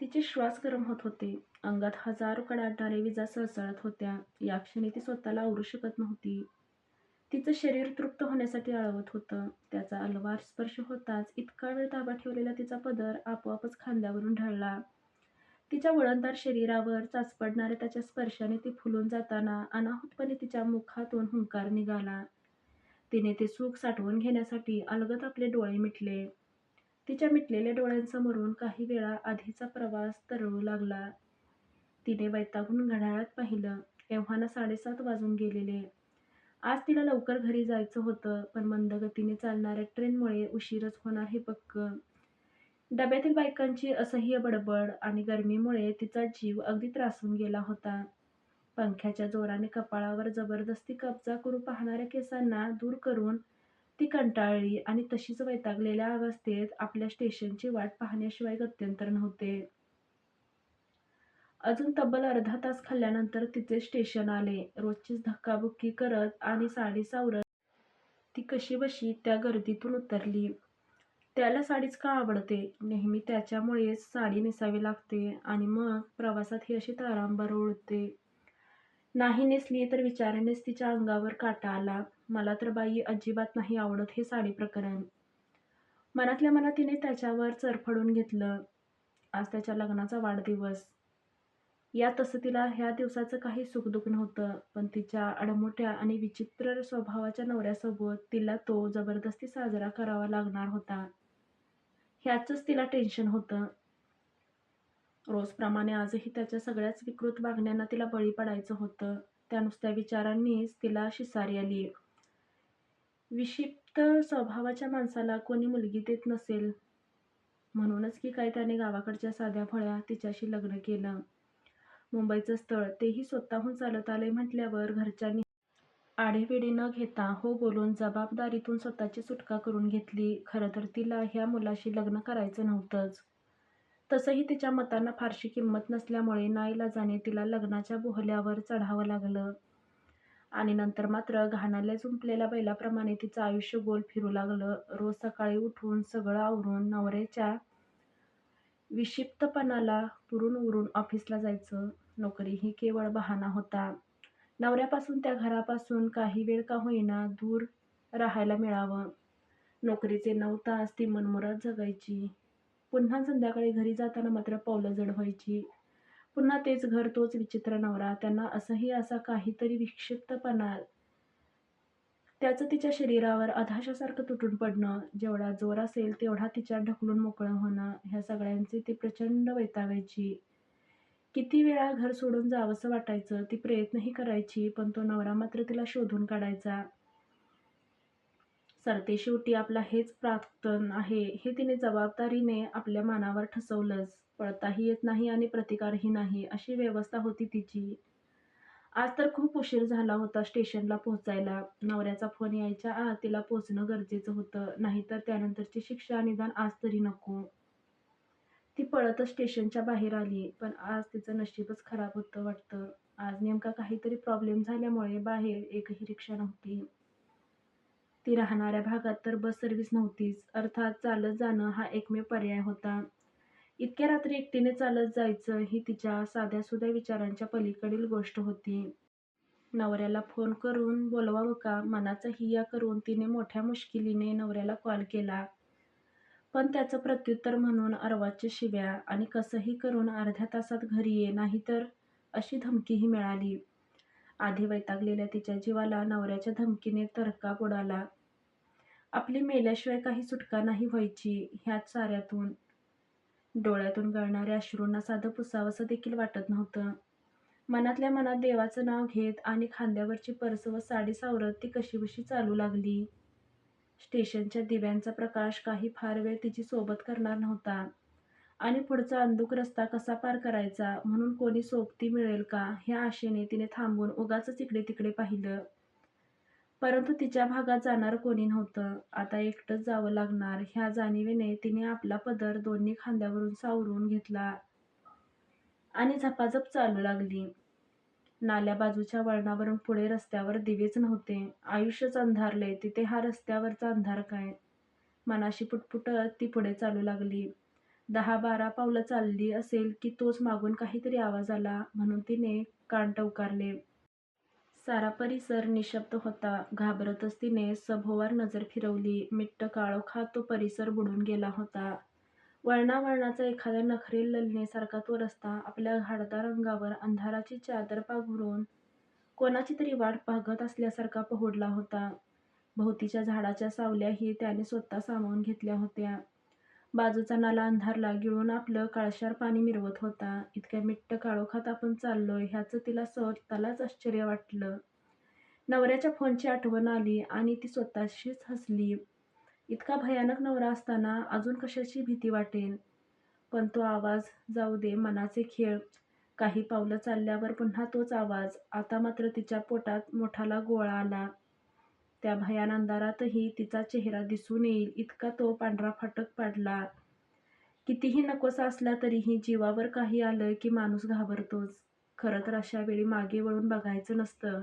तिचे श्वास गरम होत होते. अंगात हजारो कडाडणाऱ्या विजा सळसळत होत्या. या क्षणी ती स्वतःला आवरू शकत नव्हती. तिचं शरीर तृप्त होण्यासाठी आळवत होतं. त्याचा अलवार स्पर्श होताच इतका वेळ ताबा ठेवलेला तिचा पदर आपोआपच खांद्यावरून ढळला. तिच्या वळणदार शरीरावर चाचपडणाऱ्या त्याच्या स्पर्शाने ती फुलून जाताना अनाहूतपणे तिच्या मुखातून हुंकार निघाला. तिने ते सुख साठवून घेण्यासाठी अलगत आपले डोळे मिटले. तिच्या मिटलेल्या डोळ्यांसमोरून काही वेळा आधीचा प्रवास तरळू लागला. तिने वैतागून घड्याळात पाहिलं. एव्हाना साडेसात वाजून गेलेले. आज तिला लवकर घरी जायचं होतं, पण मंदगतीने चालणाऱ्या ट्रेनमुळे उशीरच होणार हे पक्क. डब्यातील बायकांची असह्य बडबड आणि गरमीमुळे तिचा जीव अगदी त्रासून गेला होता. पंख्याच्या जोराने कपाळावर जबरदस्ती कब्जा करू पाहणाऱ्या केसांना दूर करून ती कंटाळली आणि तशीच वैतागलेल्या अवस्थेत आपल्या स्टेशनची वाट पाहण्याशिवाय गत्यंतर नव्हते. अजून तब्बल अर्धा तास खाल्ल्यानंतर तिचे स्टेशन आले. रोजचीच धक्काबुक्की करत आणि साडी सावरत ती कशी बशी त्या गर्दीतून उतरली. त्याला साडीच का आवडते? नेहमी त्याच्यामुळेच साडी नेसावी लागते आणि मग प्रवासात ही अशी तारांबर ओढते नाही नेसली तर विचारानेच तिच्या अंगावर काटा आला. मला तर बाई अजिबात नाही आवडत हे साडी प्रकरण. मनातल्या मनात तिने त्याच्यावर चरफडून घेतलं. आज त्याच्या लग्नाचा वाढदिवस. या तसं तिला ह्या दिवसाचं काही सुखदुःख नव्हतं, पण तिच्या अडमोठ्या आणि विचित्र स्वभावाच्या नवऱ्यासोबत तिला तो जबरदस्ती साजरा करावा लागणार होता, ह्याचंच तिला टेन्शन होतं. रोजप्रमाणे आजही त्याच्या सगळ्याच विकृत वागण्यांना तिला बळी पडायचं होतं. त्या नुसत्या विचारांनीच तिला शिसारी आली. विक्षिप्त स्वभावाच्या माणसाला कोणी मुलगी देत नसेल म्हणूनच की काय त्याने गावाकडच्या साध्या फळ्या तिच्याशी लग्न केलं. मुंबईचं स्थळ, तेही स्वतःहून चालत आलंय म्हटल्यावर घरच्यांनी आढेवेढे न घेता हो बोलून जबाबदारीतून स्वतःची सुटका करून घेतली. खरं तर तिला ह्या मुलाशी लग्न करायचं नव्हतंच. तसंही तिच्या मतांना फारशी किंमत नसल्यामुळे नाईलाजाने तिला लग्नाच्या बोहल्यावर चढावं लागलं. आणि नंतर मात्र घाणाला जुंपलेल्या बैलाप्रमाणे तिचं आयुष्य गोल फिरू लागलं. रोज सकाळी उठून सगळं आवरून नवऱ्याच्या विक्षिप्तपणाला पुरून उरून ऑफिसला जायचं. नोकरी ही केवळ बहाणा होता. नवऱ्यापासून, त्या घरापासून काही वेळ का होईना दूर राहायला मिळावं. नोकरीचे नऊ तास ती मनमुराद जगायची. पुन्हा संध्याकाळी घरी जाताना मात्र पावलं जड व्हायची. पुन्हा तेच घर, तोच विचित्र नवरा, त्यांना असंही असा काहीतरी विक्षिप्तपणा, त्याचं तिच्या शरीरावर अधाशासारखं तुटून पडणं, जेवढा जोर असेल तेवढा तिच्या ढकलून मोकळं होणं, ह्या सगळ्यांचे ती प्रचंड वैतागायची. किती वेळा घर सोडून जावंसं वाटायचं. ती प्रयत्नही करायची, पण तो नवरा मात्र तिला शोधून काढायचा. सरतेशेवटी आपला हेच प्राक्तन आहे हे तिने जबाबदारीने आपल्या मनावर ठसवलंच. पळताही येत नाही आणि प्रतिकारही नाही, अशी व्यवस्था होती तिची. आज तर खूप उशीर झाला होता स्टेशनला पोहोचायला नवऱ्याचा फोन यायच्या आत तिला पोचणं गरजेचं होतं, नाहीतर त्यानंतरची शिक्षा निदान आज तरी नको. ती पळतच स्टेशनच्या बाहेर आली. पण आज तिचं नशीबच खराब होतं वाटतं. आज नेमका काहीतरी प्रॉब्लेम झाल्यामुळे बाहेर एकही रिक्षा नव्हती. ती राहणाऱ्या भागात तर बस सर्व्हिस नव्हतीच. अर्थात चालत जाणं हा एकमेव पर्याय होता. इतक्या रात्री एकटीने चालत जायचं ही तिच्या साध्यासुध्या विचारांच्या पलीकडील गोष्ट होती. नवऱ्याला फोन करून बोलवावं का, मनाचा हिया करून तिने मोठ्या मुश्किलीने नवऱ्याला कॉल केला. पण त्याचं प्रत्युत्तर म्हणून अरवाच्या शिव्या आणि कसंही करून अर्ध्या तासात घरी ये, नाहीतर अशी धमकीही मिळाली. आधी वैतागलेल्या तिच्या जीवाला नवऱ्याच्या धमकीने तरकाप उडाला. आपली मेल्याशिवाय काही सुटका नाही व्हायची ह्या साऱ्यातून. डोळ्यातून गळणाऱ्या अश्रूंना साधं पुसावंसं देखील वाटत नव्हतं. मनातल्या मनात देवाचं नाव घेत आणि खांद्यावरची पर्स व साडी सावरत ती कशीबशी चालू लागली. स्टेशनच्या दिव्यांचा प्रकाश काही फार वेळ तिची सोबत करणार नव्हता आणि पुढचा अंधुक रस्ता कसा पार करायचा म्हणून कोणी सोबती मिळेल का ह्या आशेने तिने थांबून उगाच इकडे तिकडे पाहिलं. परंतु तिच्या भागात जाणार कोणी नव्हतं. आता एकटंच जावं लागणार ह्या जाणीवेने तिने आपला पदर दोन्ही खांद्यावरून सावरून घेतला आणि झपाझप चालू लागली. नाल्या बाजूच्या वळणावरून पुढे रस्त्यावर दिवेच नव्हते. आयुष्यच अंधारले तिथे हा रस्त्यावरचा अंधार काय? मनाशी पुटपुटत ती पुढे चालू लागली. दहा बारा पावलं चालली असेल की तोच मागून काहीतरी आवाज आला म्हणून तिने कान टवकारले. सारा परिसर निशब्द होता. घाबरतच तिने सभोवार नजर फिरवली. मिट्ट काळोखात तो परिसर बुडून गेला होता. वळणावळणाचा एखाद्या नखरेल ललनेसारखा तो रस्ता आपल्या घाटदार अंगावर अंधाराची चादर पाघरून कोणाची तरी वाट पाहत असल्यासारखा पहुडला होता. भोवतीच्या झाडाच्या सावल्याही त्याने स्वतः सामावून घेतल्या होत्या. बाजूचा नाला अंधारला गिळून आपलं काळशार पाणी मिरवत होता. इतक्या मिट्ट काळोखात आपण चाललोय ह्याचं तिला स्वतःलाच आश्चर्य वाटलं. नवऱ्याच्या फोनची आठवण आली आणि ती स्वतःशीच हसली. इतका भयानक नवरा असताना अजून कशाची भीती वाटेल? पण तो आवाज जाऊ दे मनाचे खेळ. काही पावलं चालल्यावर पुन्हा तोच आवाज. आता मात्र तिच्या पोटात मोठाला गोळा आला. त्या भयान अंधारातही तिचा चेहरा दिसून येईल इतका तो पांढरा फाटक पडला. कितीही नकोसा असला तरीही जीवावर काही आलं की माणूस घाबरतोच. खरं तर अशा वेळी मागे वळून बघायचं नसतं.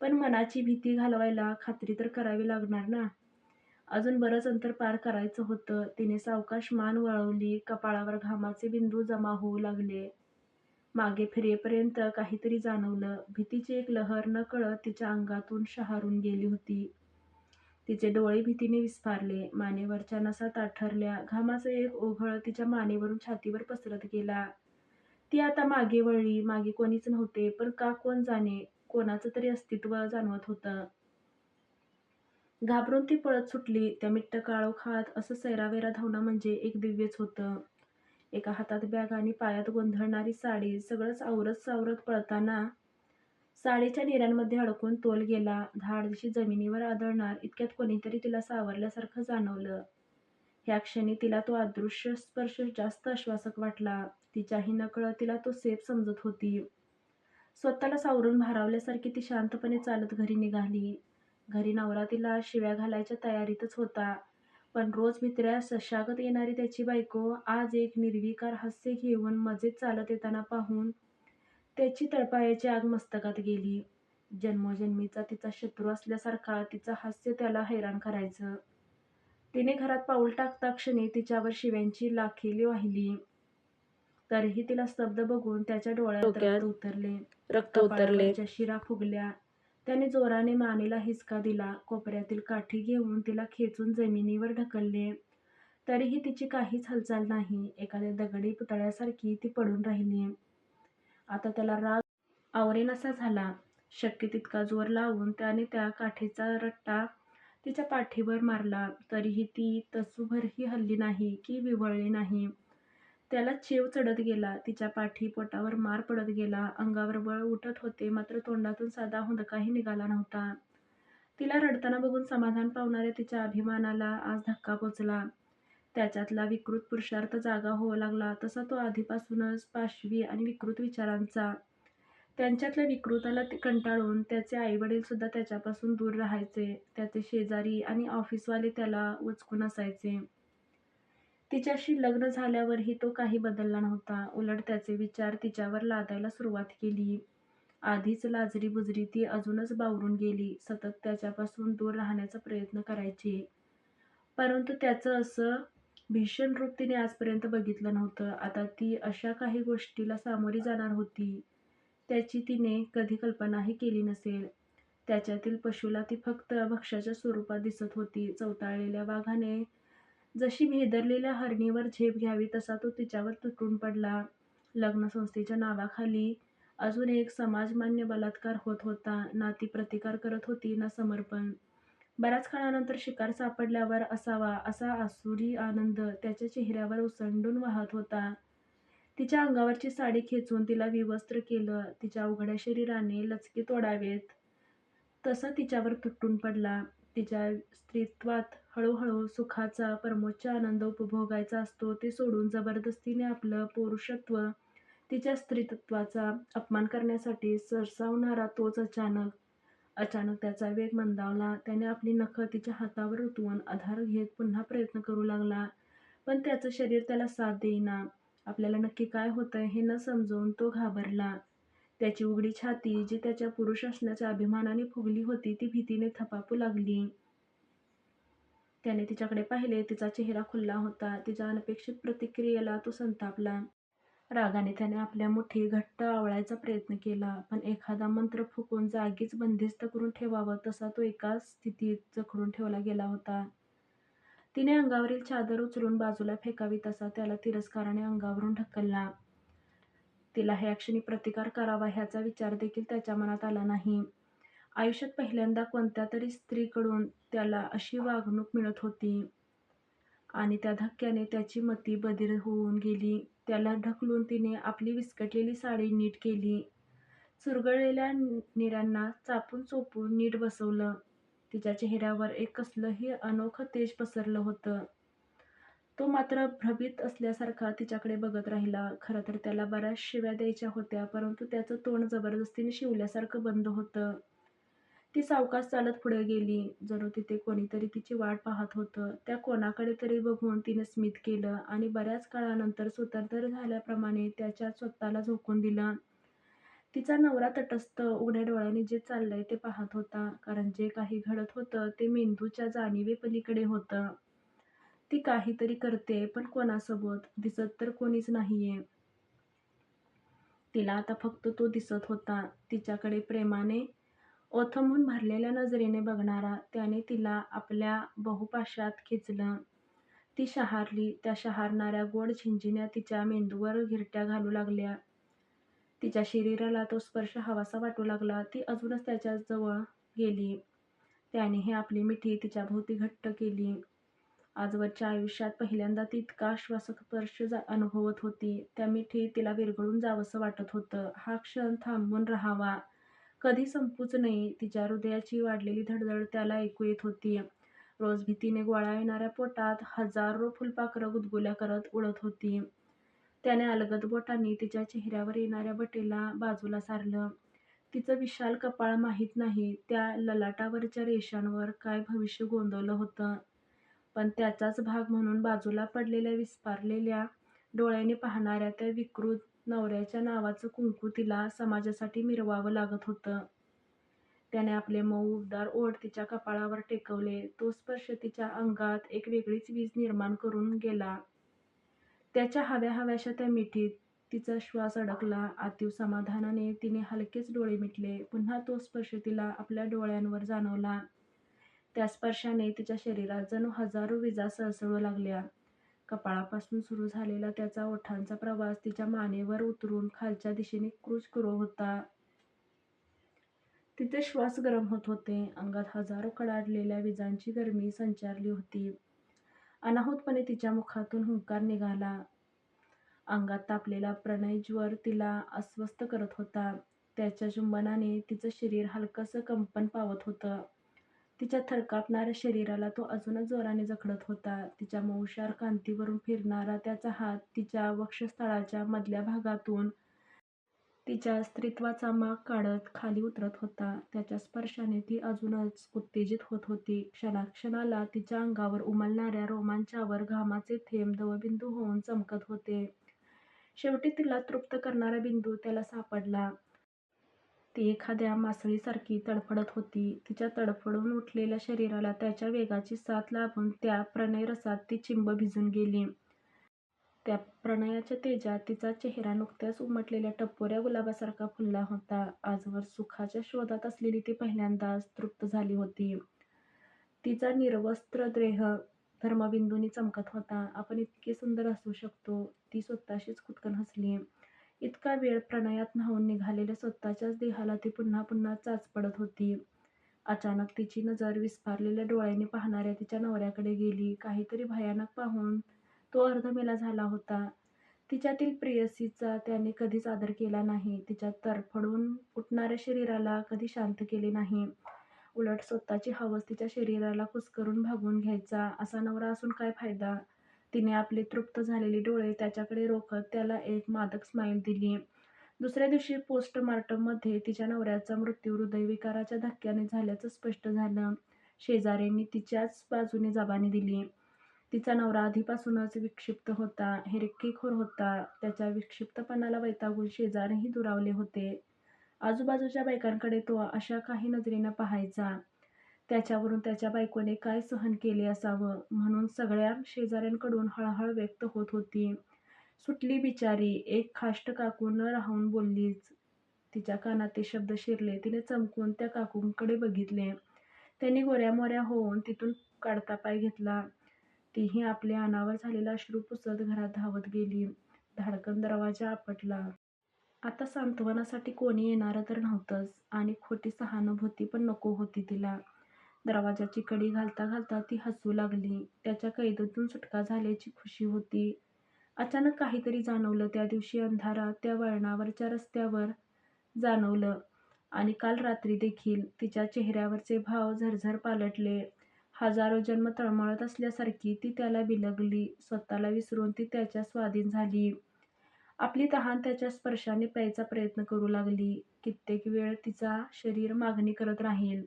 पण मनाची भीती घालवायला खात्री तर करावी लागणार ना? अजून बरंच अंतर पार करायचं होतं. तिने सावकाश मान वळवली. कपाळावर घामाचे बिंदू जमा होऊ लागले. मागे फिरेपर्यंत काहीतरी जाणवलं. भीतीची एक लहर नकळत तिच्या अंगातून शहारून गेली होती. तिचे डोळे भीतीने विस्फारले. मानेवरच्या नसा ताठरल्या. घामाचं एक ओघळ तिच्या मानेवरून छातीवर पसरत गेला. ती आता मागे वळली. मागे कोणीच नव्हते. पण का कोण जाणे? कोणाचं तरी अस्तित्व जाणवत होतं. घाबरून ती पळत सुटली. त्या मिट्ट काळोखात असं सैरावेरा धावणं म्हणजे एक दिव्यच होतं. एका हातात बॅग आणि पायात गोंधळणारी साडी. सगळंच आवरत सावरत पळताना साडीच्या निऱ्यांमध्ये अडकून तोल गेला. धाडशी जमिनीवर आदळणार इतक्यात कोणीतरी तिला सावरल्यासारखं जाणवलं. ह्या क्षणी तिला तो अदृश्य स्पर्श जास्त आश्वासक वाटला. तिच्याही नकळत तिला तो सेफ समजत होती. स्वतःला सावरून भारावल्यासारखी ती शांतपणे चालत घरी निघाली. घरी नवरा तिला शिव्या घालायच्या तयारीतच होता. पण रोज भित्र्या सशागत येणारी त्याची बायको आज एक निर्विकार हास्य घेऊन मजेत चालत येताना पाहून त्याची तळपायाची आग मस्तकात गेली. जन्मोजन्मीचा तिचा शत्रू असल्यासारखा तिचं हास्य त्याला हैराण करायचं. तिने घरात पाऊल टाकता क्षणी तिच्यावर शिव्यांची लाखेली वाहिली. तरीही तिला स्तब्ध बघून त्याच्या डोळ्यात रक्त उतरले. रक्त उतरले. कपाळावरच्या शिरा फुगल्या. त्याने जोराने मानेला हिसका दिला. कोपऱ्यातील काठी घेऊन तिला खेचून जमिनीवर ढकलले. तरीही तिची काहीच हालचाल नाही. एखाद्या दगडी पुतळ्यासारखी ती पडून राहिली. आता त्याला राग आवरेनासा झाला. शक्य तितका जोर लावून त्याने त्या काठीचा रट्टा तिच्या पाठीवर मारला. तरीही ती तसूभरही हल्ली नाही की विवळली नाही. त्याला चीव चढत गेला. तिच्या पाठी पोटावर मार पडत गेला. अंगावर बळ उठत होते मात्र तोंडातून साधा हुंदकाही निघाला नव्हता. तिला रडताना बघून समाधान पावणाऱ्या तिच्या अभिमानाला आज धक्का पोचला. त्याच्यातला विकृत पुरुषार्थ जागा होऊ लागला तसा तो आधीपासूनच पाशवी आणि विकृत विचारांचा. त्यांच्यातल्या विकृताला कंटाळून त्याचे आईवडील सुद्धा त्याच्यापासून दूर राहायचे. त्याचे शेजारी आणि ऑफिसवाले त्याला उचकून असायचे. तिच्याशी लग्न झाल्यावरही तो काही बदलला नव्हता. उलट त्याचे विचार तिच्यावर लादायला सुरुवात केली. आधीच लाजरी-बुजरी ती अजूनच बावरून गेली. सतत त्याच्यापासून दूर राहण्याचा प्रयत्न करायची. परंतु त्याचं असं भीषण रूप तिने आजपर्यंत बघितलं नव्हतं. आता ती अशा काही गोष्टीला सामोरी जाणार होती त्याची तिने कधी कल्पनाही केली नसेल. त्याच्यातील पशूला ती फक्त भक्ष्याच्या स्वरूपात दिसत होती. चवताळलेल्या वाघाने जशी भेदरलेल्या हरणीवर झेप घ्यावी तसा तो तिच्यावर तुटून पडला. लग्नसंस्थेच्या नावाखाली अजून एक समाजमान्य बलात्कार होत होता. ना ती प्रतिकार करत होती ना समर्पण. बऱ्याच काळानंतर शिकार सापडल्यावर असावा असा आसुरी आनंद त्याच्या चेहऱ्यावर उसंडून वाहत होता. तिच्या अंगावरची साडी खेचून तिला विवस्त्र केलं. तिच्या उघड्या शरीराने लचके तोडावेत तसा तिच्यावर तुटून पडला. तिच्या स्त्रीत्वात हळूहळू सुखाचा परमोच्च आनंद उपभोगायचा असतो ते सोडून जबरदस्तीने आपलं पौरुषत्व तिच्या स्त्रीत्वाचा अपमान करण्यासाठी सरसावणारा तोच अचानक. अचानक त्याचा वेग मंदावला. त्याने आपली नखं तिच्या हातावर उतवून आधार घेत पुन्हा प्रयत्न करू लागला. पण त्याचं शरीर त्याला साथ देईना. आपल्याला नक्की काय होतंय हे न समजून तो घाबरला. त्याची उघडी छाती जी त्याच्या पुरुष असण्याच्या अभिमानाने फुगली होती ती भीतीने थपापू लागली. त्याने तिच्याकडे पाहिले. तिचा चेहरा खुलला होता. तिच्या अनपेक्षित प्रतिक्रियेला तो संतापला. रागाने त्याने आपल्या मुठी घट्ट आवळायचा प्रयत्न केला. पण एखादा मंत्र फुकून जागीच बंदिस्त करून ठेवावं तसा तो एकाच स्थितीत जखडून ठेवला गेला होता. तिने अंगावरील चादर उचलून बाजूला फेकावी तसा त्याला तिरस्काराने अंगावरून ढकलला. तिला ह्या क्षणी प्रतिकार करावा ह्याचा विचार देखील त्याच्या मनात आला नाही. आयुष्यात पहिल्यांदा कोणत्या तरी स्त्रीकडून त्याला अशी वागणूक मिळत होती आणि त्या धक्क्याने त्याची मती बधीर होऊन गेली. त्याला ढकलून तिने आपली विस्कटलेली साडी नीट केली. चुरगळलेल्या निरांना चापून चोपून नीट बसवलं. तिच्या चेहऱ्यावर एक कसलंही अनोखं तेज पसरलं होतं. तो मात्र भ्रमित असल्यासारखा तिच्याकडे बघत राहिला. खरं तर त्याला बऱ्याच शिव्या द्यायच्या होत्या परंतु त्याचं तोंड जबरदस्तीने शिवल्यासारखं बंद होतं. ती सावकाश चालत पुढे गेली. जणू तिथे कोणीतरी तिची वाट पाहत होतं. त्या कोणाकडे तरी बघून तिने स्मित केलं आणि बऱ्याच काळानंतर स्वतंत्र झाल्याप्रमाणे त्याच्या स्वतःला झोकून दिलं. तिचा नवरा तटस्थ, उघड्या डोळ्यांनी जे चाललंय ते पाहत होता. कारण जे काही घडत होतं ते मेंदूच्या जाणीवेपलीकडे होतं. ती काहीतरी करते पण कोणासोबत? दिसत तर कोणीच नाहीये. तिला आता फक्त तो दिसत होता. तिच्याकडे प्रेमाने, ओथमून भरलेल्या नजरेने बघणारा. त्याने तिला आपल्या बहुपाशात खेचलं. ती शहारली. त्या शहारणाऱ्या गोड झिणझिण्या तिच्या मेंदूवर घिरट्या घालू लागल्या. तिच्या शरीराला तो स्पर्श हवासा वाटू लागला. ती अजूनच त्याच्याजवळ गेली. त्याने हे आपली मिठी तिच्याभोवती घट्ट केली. आजवरच्या आयुष्यात पहिल्यांदा ती इतका आश्वासकस्पर्श अनुभवत होती. त्या मिठी तिला विरघळून जावंसं वाटत होतं. हा क्षण थांबून राहावा. कधी संपूच नये. तिच्या हृदयाची वाढलेली धडधड त्याला ऐकू येत होती. रोज भीतीने गोळा येणाऱ्या पोटात हजारो फुलपाखरं गुदगुल्या करत उडत होती. त्याने अलगद बोटांनी तिच्या चेहऱ्यावर येणाऱ्या बटेला बाजूला सारलं. तिचं विशाल कपाळ माहीत नाही त्या ललाटावरच्या रेषांवर काय भविष्य गोंदवलं होतं. पण त्याचाच भाग म्हणून बाजूला पडलेल्या विस्फारलेल्या डोळ्यांनी पाहणाऱ्या त्या विकृत नवऱ्याच्या नावाचं कुंकू तिला समाजासाठी मिरवावं लागत होतं. त्याने आपले मऊ उबदार ओठ तिच्या कपाळावर टेकवले. तो स्पर्श तिच्या अंगात एक वेगळीच वीज निर्माण करून गेला. त्याच्या हव्या-हव्याशा त्या मिठीत तिचा श्वास अडकला. आतीव समाधानाने तिने हलकेच डोळे मिटले. पुन्हा तो स्पर्श तिला आपल्या डोळ्यांवर जाणवला. त्या स्पर्शाने तिच्या शरीरात जणू हजारो विजा सळसळू लागल्या. कपाळापासून सुरू झालेला त्याचा ओठांचा प्रवास तिच्या मानेवर उतरून खालच्या दिशेने क्रूज करू होता. तिचे श्वास गरम होत होते. अंगात हजारो कडाडलेल्या विजांची गरमी संचारली होती. अनाहूतपणे तिच्या मुखातून हुंकार निघाला. अंगात तापलेला प्रणय ज्वर तिला अस्वस्थ करत होता. त्याच्या चुंबनाने तिचं शरीर हलकंसं कंपन पावत होतं. तिच्या थरकापणाऱ्या शरीराला तो अजूनच जोराने जखडत होता. तिच्या मऊशार कांतीवरून फिरणारा त्याचा हात तिच्या वक्षस्थळाच्या मधल्या भागातून तिच्या स्त्रीत्वाचा माग काढत खाली उतरत होता. त्याच्या स्पर्शाने ती अजूनच उत्तेजित होत होती. क्षणाक्षणाला तिच्या अंगावर उमलणाऱ्या रोमांचावर घामाचे थेंब दवबिंदू होऊन चमकत होते. शेवटी तिला तृप्त करणारा बिंदू त्याला सापडला. ती एखाद्या मासळीसारखी तडफडत होती. तिच्या तडफडून उठलेल्या शरीराला त्याच्या वेगाची साथ लाभून त्या प्रणयरसात ती चिंब भिजून गेली. त्या प्रणयाच्या तेजात तिचा चेहरा नुकत्याच उमटलेल्या टपोऱ्या गुलाबासारखा फुलला होता. आजवर सुखाच्या शोधात असलेली ती पहिल्यांदाच तृप्त झाली होती. तिचा निर्वस्त्र देह धर्मबिंदूंनी चमकत होता. आपण इतके सुंदर असू शकतो. ती स्वतःशीच खुदकन हसली. इतका वेळ प्रणयात न्हावून निघालेल्या स्वतःच्याच देहाला ती पुन्हा पुन्हा चाच पडत होती. अचानक तिची नजर विस्फारलेल्या डोळ्यांनी पाहणाऱ्या तिच्या नवऱ्याकडे गेली. काहीतरी भयानक पाहून तो अर्धमेला झाला होता. तिच्यातील प्रेयसीचा त्याने कधीच आदर केला नाही. तिच्या तरफडून उठणाऱ्या शरीराला कधी शांत केले नाही. उलट स्वतःची हवस तिच्या शरीराला कुसकरून भागून घ्यायचा. असा नवरा असून काय फायदा? तिने आपले तृप्त झालेले डोळे त्याच्याकडे रोखत त्याला एक मादक स्माईल दिली. दुसऱ्या दिवशी पोस्टमार्टममध्ये तिच्या नवऱ्याचा मृत्यू हृदयविकाराच्या धक्क्याने झाल्याचं स्पष्ट झालं. शेजाऱ्यांनी तिच्याच बाजूने जबानी दिली. तिचा नवरा आधीपासूनच विक्षिप्त होता. हिरकीखोर होता. त्याच्या विक्षिप्तपणाला वैतागून शेजारही दुरावले होते. आजूबाजूच्या बायकांकडे तो अशा काही नजरेनं पाहायचा. त्याच्यावरून त्याच्या बायकोने काय सहन केले असावं म्हणून सगळ्या शेजाऱ्यांकडून हळहळ व्यक्त होत होती. सुटली बिचारी. एक खाष्ट काकू न राहून बोललीच. तिच्या कानात ते शब्द शिरले. तिने चमकून त्या काकूंकडे बघितले. त्यांनी गोऱ्यामोऱ्या होऊन तिथून काढता पाय घेतला. तीही आपले अनावर झालेला अश्रू पुसत घरात धावत गेली. धाडकन दरवाजा आपटला. आता सांत्वनासाठी कोणी येणारं तर नव्हतंच आणि खोटी सहानुभूती पण नको होती तिला. दरवाजाची कडी घालता घालता ती हसू लागली. त्याच्या कैदेतून सुटका झाल्याची खुशी होती. अचानक काहीतरी जाणवलं त्या दिवशी अंधारात त्या वळणावरच्या रस्त्यावर जाणवलं आणि काल रात्री देखील. तिच्या चेहऱ्यावरचे भाव झरझर पालटले. हजारो जन्म तळमळत असल्यासारखी ती त्याला बिलगली. स्वतःला विसरून ती त्याच्या स्वाधीन झाली. आपली तहान त्याच्या स्पर्शाने प्यायचा प्रयत्न करू लागली. कित्येक वेळ तिचा शरीर मागणी करत राहील.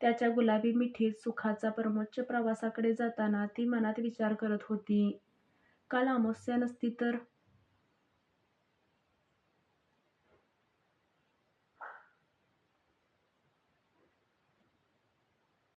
त्याच्या गुलाबी मिठीत सुखाचा परमोच्च प्रवासाकडे जाताना ती मनात विचार करत होती. काल अमावस्या नसती तर